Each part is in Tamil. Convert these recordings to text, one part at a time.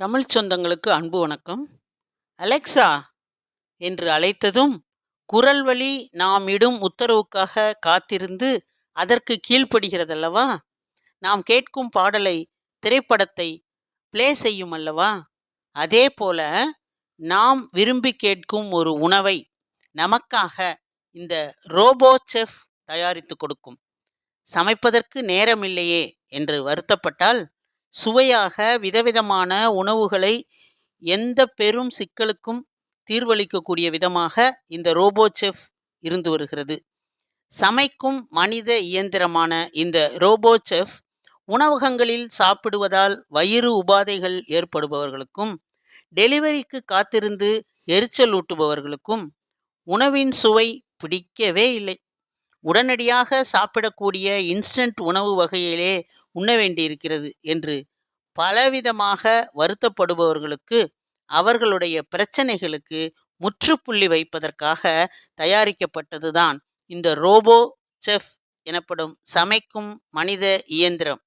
தமிழ் சொந்தங்களுக்கு அன்பு வணக்கம். அலெக்சா என்று அழைத்ததும் குரல் வழி நாம் இடும் உத்தரவுக்காக காத்திருந்து அதற்கு கீழ்ப்படுகிறதல்லவா? நாம் கேட்கும் பாடலை திரைப்படத்தை ப்ளே செய்யும் அல்லவா அதே போல நாம் விரும்பி கேட்கும் ஒரு உணவை நமக்காக இந்த ரோபோ செஃப் தயாரித்து கொடுக்கும். சமைப்பதற்கு நேரமில்லையே என்று வருத்தப்பட்டால் சுவையாக விதவிதமான உணவுகளை எந்த பெரும் சிக்கலுக்கும் தீர்வளிக்கக்கூடிய விதமாக இந்த ரோபோ செஃப் இருந்து வருகிறது. சமைக்கும் மனித இயந்திரமான இந்த ரோபோ செஃப் உணவகங்களில் சாப்பிடுவதால் வயிறு உபாதைகள் ஏற்படுபவர்களுக்கும் டெலிவரிக்கு காத்திருந்து எரிச்சல் ஊட்டுபவர்களுக்கும் உணவின் சுவை பிடிக்கவே இல்லை. உடனடியாக சாப்பிடக்கூடிய இன்ஸ்டன்ட் உணவு வகையிலே உண்ண வேண்டியிருக்கிறது என்று பலவிதமாக வருத்தப்படுபவர்களுக்கு அவர்களுடைய பிரச்சனைகளுக்கு முற்றுப்புள்ளி வைப்பதற்காக தயாரிக்கப்பட்டதுதான் இந்த ரோபோ செஃப் எனப்படும் சமைக்கும் மனித இயந்திரம்.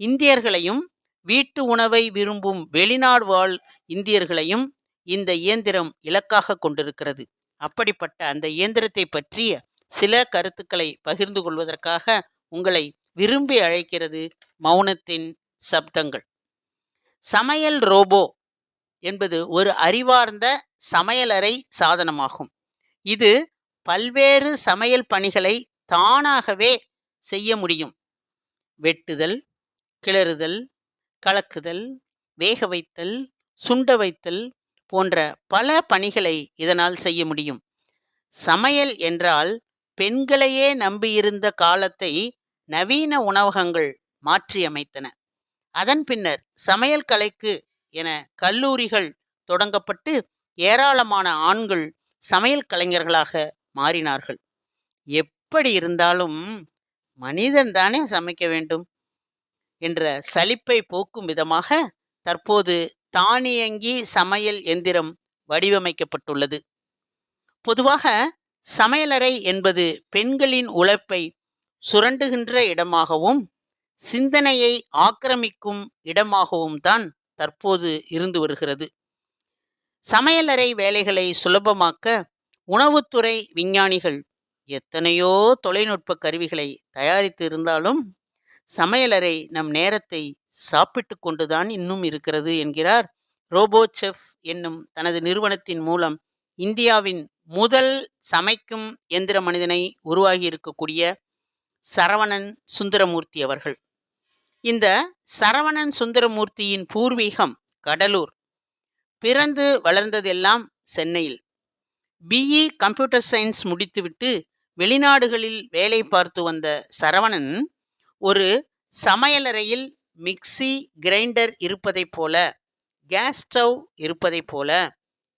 இந்தியர்களையும் வீட்டு உணவை விரும்பும் வெளிநாடு வாழ் இந்தியர்களையும் இந்த இயந்திரம் இலக்காக கொண்டிருக்கிறது. அப்படிப்பட்ட அந்த இயந்திரத்தை பற்றிய சில கருத்துக்களை பகிர்ந்து கொள்வதற்காக உங்களை விரும்பி அழைக்கிறது மௌனத்தின் சப்தங்கள். சமையல் ரோபோ என்பது ஒரு அறிவார்ந்த சமையலறை சாதனமாகும். இது பல்வேறு சமையல் பணிகளை தானாகவே செய்ய முடியும். வெட்டுதல் கிளறுதல் கலக்குதல் வேக வைத்தல் சுண்ட வைத்தல் போன்ற பல பணிகளை இதனால் செய்ய முடியும். சமையல் என்றால் பெண்களையே நம்பியிருந்த காலத்தை நவீன உணவகங்கள் மாற்றியமைத்தன. அதன் பின்னர் சமையல் கலைக்கு என கல்லூரிகள் தொடங்கப்பட்டு ஏராளமான ஆண்கள் சமையல் கலைஞர்களாக மாறினார்கள். எப்படி இருந்தாலும் மனிதன் தானே சமைக்க வேண்டும் என்ற சலிப்பை போக்கும் விதமாக தற்போது தானியங்கி சமையல் எந்திரம் வடிவமைக்கப்பட்டுள்ளது. பொதுவாக சமையலறை என்பது பெண்களின் உழைப்பை சுரண்டுகின்ற இடமாகவும் சிந்தனையை ஆக்கிரமிக்கும் இடமாகவும் தான் தற்போது இருந்து வருகிறது. சமையலறை வேலைகளை சுலபமாக்க உணவுத்துறை விஞ்ஞானிகள் எத்தனையோ தொலைநுட்ப கருவிகளை தயாரித்து இருந்தாலும் சமையலறை நம் நேரத்தை சாப்பிட்டு கொண்டுதான் இன்னும் இருக்கிறது என்கிறார் ரோபோ செஃப் என்னும் தனது நிறுவனத்தின் மூலம் இந்தியாவின் முதல் சமைக்கும் எந்திர மனிதனை உருவாகி இருக்கக்கூடிய சரவணன் சுந்தரமூர்த்தி அவர்கள். இந்த சரவணன் சுந்தரமூர்த்தியின் பூர்வீகம் கடலூர். பிறந்து வளர்ந்ததெல்லாம் சென்னையில். பிஇ கம்ப்யூட்டர் சயின்ஸ் முடித்துவிட்டு வெளிநாடுகளில் வேலை பார்த்து வந்த சரவணன் ஒரு சமையலறையில் மிக்சி கிரைண்டர் இருப்பதைப் போல கேஸ் ஸ்டவ் இருப்பதைப் போல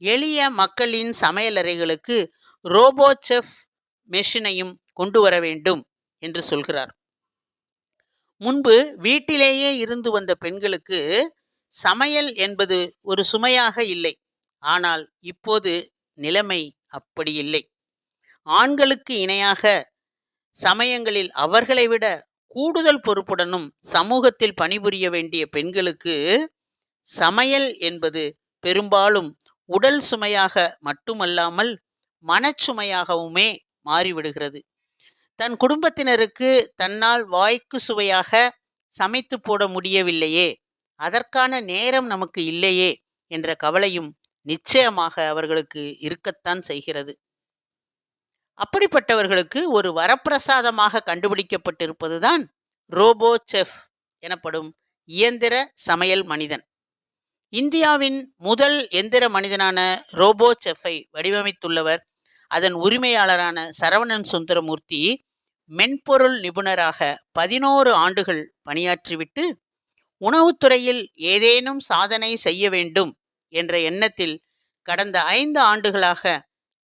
எளிய மக்களின் சமையலறைகளுக்கு ரோபோ செஃப் மெஷினையும் கொண்டு வர வேண்டும். என்று சொல்கிறார். முன்பு வீட்டிலேயே இருந்து வந்த பெண்களுக்கு சமையல் என்பது ஒரு சுமையாக இல்லை. ஆனால் இப்போது நிலைமை அப்படி இல்லை. ஆண்களுக்கு இணையாக சமயங்களில் அவர்களை விட கூடுதல் பொறுப்புடனும் சமூகத்தில் பணிபுரிய வேண்டிய பெண்களுக்கு சமையல் என்பது பெரும்பாலும் உடல் சுமையாக மட்டுமல்லாமல் மனச்சுமையாகவுமே மாறிவிடுகிறது. தன் குடும்பத்தினருக்கு தன்னால் வாய்க்கு சுவையாக சமைத்து போட முடியவில்லையே அதற்கான நேரம் நமக்கு இல்லையே என்ற கவலையும் நிச்சயமாக அவர்களுக்கு இருக்கத்தான் செய்கிறது. அப்படிப்பட்டவர்களுக்கு ஒரு வரப்பிரசாதமாக கண்டுபிடிக்கப்பட்டிருப்பதுதான் ரோபோ செஃப் எனப்படும் இயந்திர சமையல் மனிதன். இந்தியாவின் முதல் எந்திர மனிதனான ரோபோ செஃப்பை வடிவமைத்துள்ளவர் அதன் உரிமையாளரான சரவணன் சுந்தரமூர்த்தி மென்பொருள் நிபுணராக பதினோரு ஆண்டுகள் பணியாற்றிவிட்டு உணவுத்துறையில் ஏதேனும் சாதனை செய்ய வேண்டும் என்ற எண்ணத்தில் கடந்த ஐந்து ஆண்டுகளாக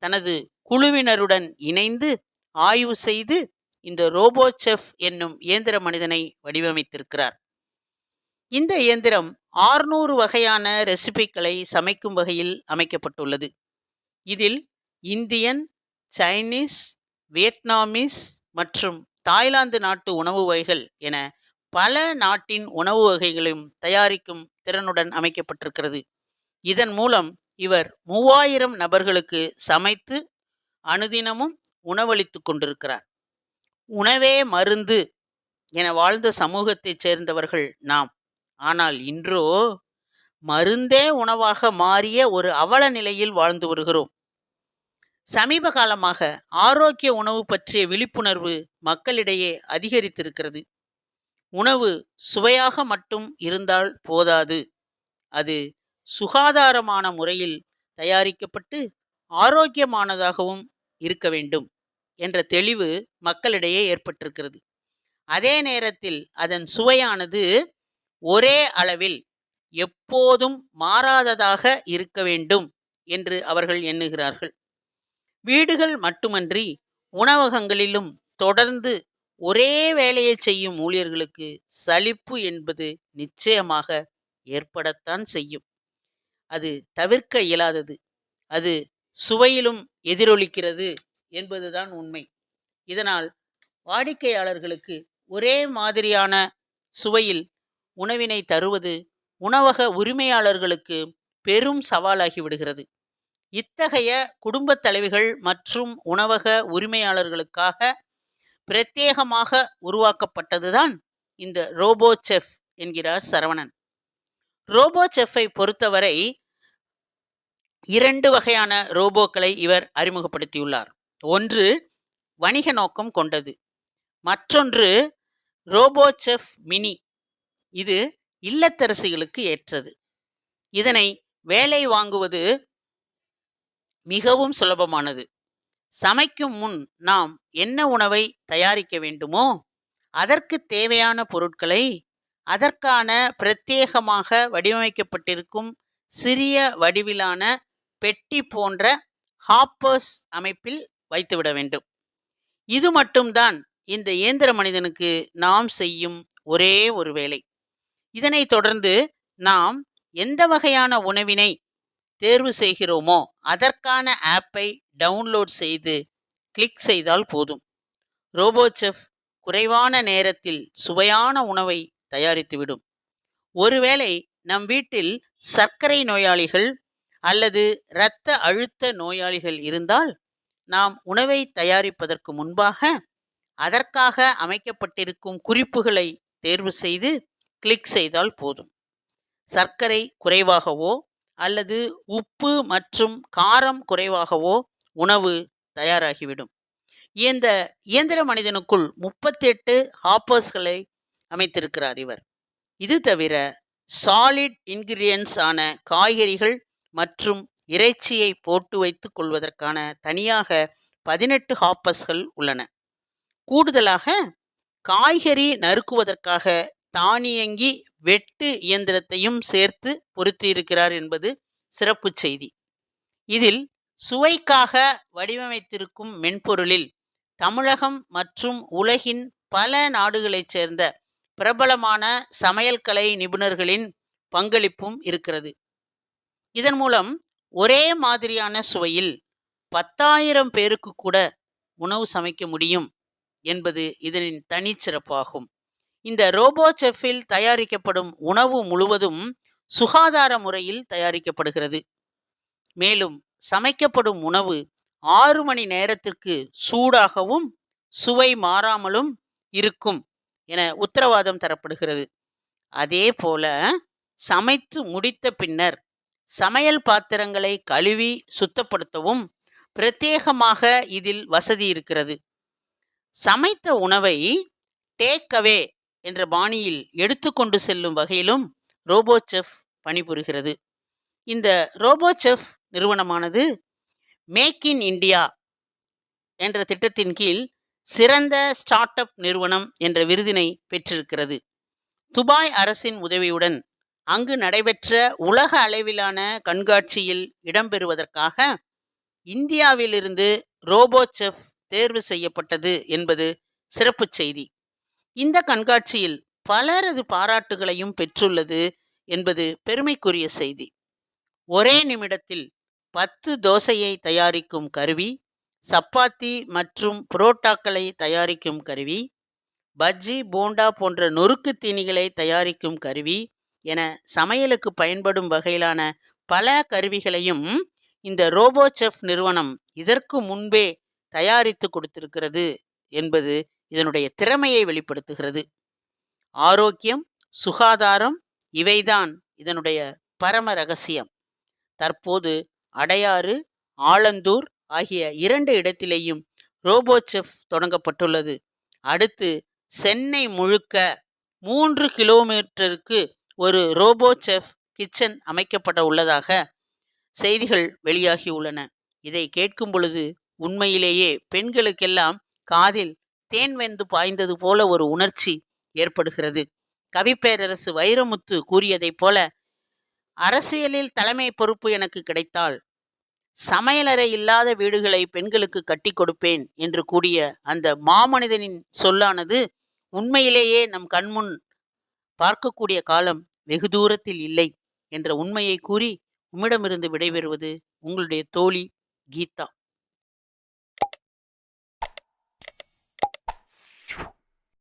தனது குழுவினருடன் இணைந்து ஆய்வு செய்து இந்த ரோபோ செஃப் என்னும் இயந்திர மனிதனை வடிவமைத்திருக்கிறார். இந்த இயந்திரம் ஆறுநூறு வகையான ரெசிபிக்களை சமைக்கும் வகையில் அமைக்கப்பட்டுள்ளது. இதில் இந்தியன் சைனீஸ் வியட்நாமீஸ் மற்றும் தாய்லாந்து நாட்டு உணவு வகைகள் என பல நாட்டின் உணவு வகைகளையும் தயாரிக்கும் திறனுடன் அமைக்கப்பட்டிருக்கிறது. இதன் மூலம் இவர் மூவாயிரம் நபர்களுக்கு சமைத்து அனுதினமும் உணவளித்து கொண்டிருக்கிறார். உணவே மருந்து என வாழ்ந்த சமூகத்தைச் சேர்ந்தவர்கள் நாம். ஆனால் இன்றோ மருந்தே உணவாக மாறிய ஒரு அவல நிலையில் வாழ்ந்து வருகிறோம். சமீப காலமாக ஆரோக்கிய உணவு பற்றிய விழிப்புணர்வு மக்களிடையே அதிகரித்திருக்கிறது. உணவு சுவையாக மட்டும் இருந்தால் போதாது. அது சுகாதாரமான முறையில் தயாரிக்கப்பட்டு ஆரோக்கியமானதாகவும் இருக்க வேண்டும் என்ற தெளிவு மக்களிடையே ஏற்பட்டிருக்கிறது. அதே நேரத்தில் அதன் சுவையானது ஒரே அளவில் எப்போதும் மாறாததாக இருக்க வேண்டும் என்று அவர்கள் எண்ணுகிறார்கள். வீடுகள் மட்டுமன்றி உணவகங்களிலும் தொடர்ந்து ஒரே வேலையை செய்யும் ஊழியர்களுக்கு சலிப்பு என்பது நிச்சயமாக ஏற்படத்தான் செய்யும். அது தவிர்க்க இயலாதது. அது சுவையிலும் எதிரொலிக்கிறது என்பதுதான் உண்மை. இதனால் வாடிக்கையாளர்களுக்கு ஒரே மாதிரியான சுவையில் உணவினை தருவது உணவக உரிமையாளர்களுக்கு பெரும் சவாலாகி விடுகிறது. இத்தகைய குடும்பத் தலைவிகள் மற்றும் உணவக உரிமையாளர்களுக்காக பிரத்யேகமாக உருவாக்கப்பட்டதுதான் இந்த ரோபோ செஃப் என்கிறார் சரவணன். ரோபோ செஃப்பை பொறுத்தவரை இரண்டு வகையான ரோபோக்களை இவர் அறிமுகப்படுத்தியுள்ளார். ஒன்று வணிக நோக்கம் கொண்டது மற்றொன்று ரோபோ செஃப் மினி இது இல்லத்தரசிகளுக்கு ஏற்றது. இதனை வேலை வாங்குவது மிகவும் சுலபமானது. சமைக்கும் முன் நாம் என்ன உணவை தயாரிக்க வேண்டுமோ அதற்கு தேவையான பொருட்களை அதற்கான பிரத்யேகமாக வடிவமைக்கப்பட்டிருக்கும் சிறிய வடிவிலான பெட்டி போன்ற ஹாப்பர்ஸ் அமைப்பில் வைத்துவிட வேண்டும். இது மட்டும்தான் இந்த இயந்திர மனிதனுக்கு நாம் செய்யும் ஒரே ஒரு வேலை. இதனைத் தொடர்ந்து நாம் எந்த வகையான உணவினை தேர்வு செய்கிறோமோ அதற்கான ஆப்பை டவுன்லோட் செய்து கிளிக் செய்தால் போதும். ரோபோ செஃப் குறைவான நேரத்தில் சுவையான உணவை தயாரித்துவிடும். ஒருவேளை நம் வீட்டில் சர்க்கரை நோயாளிகள் அல்லது இரத்த அழுத்த நோயாளிகள் இருந்தால் நாம் உணவை தயாரிப்பதற்கு முன்பாக அதற்காக அமைக்கப்பட்டிருக்கும் குறிப்புகளை தேர்வு செய்து கிளிக் செய்தால் போதும். சர்க்கரை குறைவாகவோ அல்லது உப்பு மற்றும் காரம் குறைவாகவோ உணவு தயாராகிவிடும். இந்த இயந்திர மனிதனுக்குள் முப்பத்தெட்டு ஹாப்பர்ஸ்களை அமைத்திருக்கிறார் இவர். இது தவிர சாலிட் இன்கிரியன்ஸ் ஆன காய்கறிகள் மற்றும் இறைச்சியை போட்டு வைத்துக் கொள்வதற்கான தனியாக பதினெட்டு ஹாப்பர்ஸ்கள் உள்ளன. கூடுதலாக காய்கறி நறுக்குவதற்காக தானியங்கி வெட்டு இயந்திரத்தையும் சேர்த்து பொருத்தியிருக்கிறார் என்பது சிறப்பு செய்தி. இதில் சுவைக்காக வடிவமைத்திருக்கும் மென்பொருளில் தமிழகம் மற்றும் உலகின் பல நாடுகளைச் சேர்ந்த பிரபலமான சமையல் கலை நிபுணர்களின் பங்களிப்பும் இருக்கிறது. இதன் மூலம் ஒரே மாதிரியான சுவையில் பத்தாயிரம் பேருக்கு கூட உணவு சமைக்க முடியும் என்பது இதனின் தனிச்சிறப்பாகும். இந்த ரோபோ செஃப்பில் தயாரிக்கப்படும் உணவு முழுவதும் சுகாதார முறையில் தயாரிக்கப்படுகிறது. மேலும் சமைக்கப்படும் உணவு ஆறு மணி நேரத்திற்கு சூடாகவும் சுவை மாறாமலும் இருக்கும் என உத்தரவாதம் தரப்படுகிறது. அதே போல சமைத்து முடித்த பின்னர் சமையல் பாத்திரங்களை கழுவி சுத்தப்படுத்தவும் பிரத்யேகமாக இதில் வசதி இருக்கிறது. சமைத்த உணவை டேக்அவே என்ற பாணியில் எடுத்துக்கொண்டு செல்லும் வகையிலும் ரோபோ செஃப் பணிபுரிகிறது. இந்த ரோபோ செஃப் நிறுவனமானது மேக் இன் இந்தியா என்ற திட்டத்தின் கீழ் சிறந்த ஸ்டார்ட் அப் நிறுவனம் என்ற விருதினை பெற்றிருக்கிறது. துபாய் அரசின் உதவியுடன் அங்கு நடைபெற்ற உலக அளவிலான கண்காட்சியில் இடம்பெறுவதற்காக இந்தியாவிலிருந்து ரோபோ செஃப் தேர்வு செய்யப்பட்டது என்பது சிறப்பு செய்தி. இந்த கண்காட்சியில் பலரது பாராட்டுகளையும் பெற்றுள்ளது என்பது பெருமைக்குரிய செய்தி. ஒரே நிமிடத்தில் பத்து தோசையை தயாரிக்கும் கருவி சப்பாத்தி மற்றும் புரோட்டாக்களை தயாரிக்கும் கருவி பஜ்ஜி போண்டா போன்ற நொறுக்கு தீனிகளை தயாரிக்கும் கருவி என சமையலுக்கு பயன்படும் வகையிலான பல கருவிகளையும் இந்த ரோபோ செஃப் நிறுவனம் இதற்கு முன்பே தயாரித்து கொடுத்திருக்கிறது என்பது இதனுடைய திறமையை வெளிப்படுத்துகிறது. ஆரோக்கியம் சுகாதாரம் இவைதான் இதனுடைய பரம ரகசியம். தற்போது அடையாறு ஆலந்தூர் ஆகிய இரண்டு இடத்திலேயும் ரோபோ செஃப் தொடங்கப்பட்டுள்ளது. அடுத்து சென்னை முழுக்க மூன்று கிலோமீட்டருக்கு ஒரு ரோபோ செஃப் கிச்சன் அமைக்கப்பட உள்ளதாக செய்திகள் வெளியாகி உள்ளன. இதை கேட்கும் பொழுது உண்மையிலேயே பெண்களுக்கெல்லாம் காதில் தேன் வெந்து பாய்ந்தது போல ஒரு உணர்ச்சி ஏற்படுகிறது. கவிப்பேரரசு வைரமுத்து கூறியதைப் போல அரசியலில் தலைமை பொறுப்பு எனக்கு கிடைத்தால் சமையலறை இல்லாத வீடுகளை பெண்களுக்கு கட்டி கொடுப்பேன் என்று கூடிய அந்த மாமனிதனின் சொல்லானது உண்மையிலேயே நம் கண்முன் பார்க்கக்கூடிய காலம் வெகு தூரத்தில் இல்லை என்ற உண்மையை கூறி உம்மிடமிருந்து விடைபெறுவது உங்களுடைய தோழி கீதா.